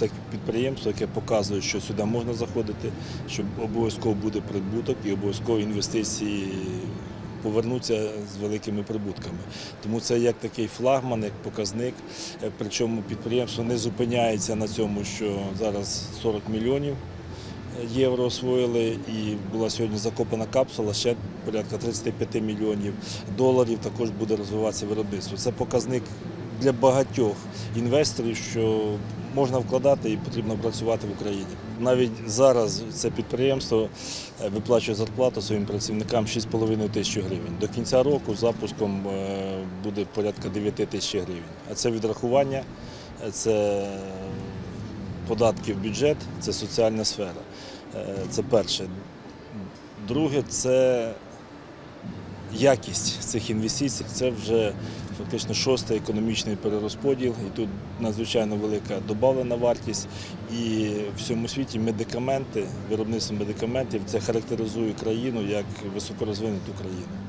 це підприємство, яке показує, що сюди можна заходити, що обов'язково буде прибуток і обов'язково інвестиції повернуться з великими прибутками. Тому це як такий флагман, як показник. Е, Причому підприємство не зупиняється на цьому, що зараз 40 мільйонів євро освоїли, і була сьогодні закопана капсула, ще порядка 35 мільйонів доларів також буде розвиватися виробництво. Це показник для багатьох інвесторів, що можна вкладати і потрібно працювати в Україні. Навіть зараз це підприємство е, виплачує зарплату своїм працівникам 6,5 тисяч гривень. До кінця року запуском е, буде порядка 9 тисяч гривень. А це відрахування, е, це податки в бюджет, це соціальна сфера. Це перше. Друге, це якість цих інвестицій. Це вже фактично шостий економічний перерозподіл. І тут надзвичайно велика додавлена вартість. І в всьому світі медикаменти, виробництво медикаментів це характеризує країну як високорозвинуту країну.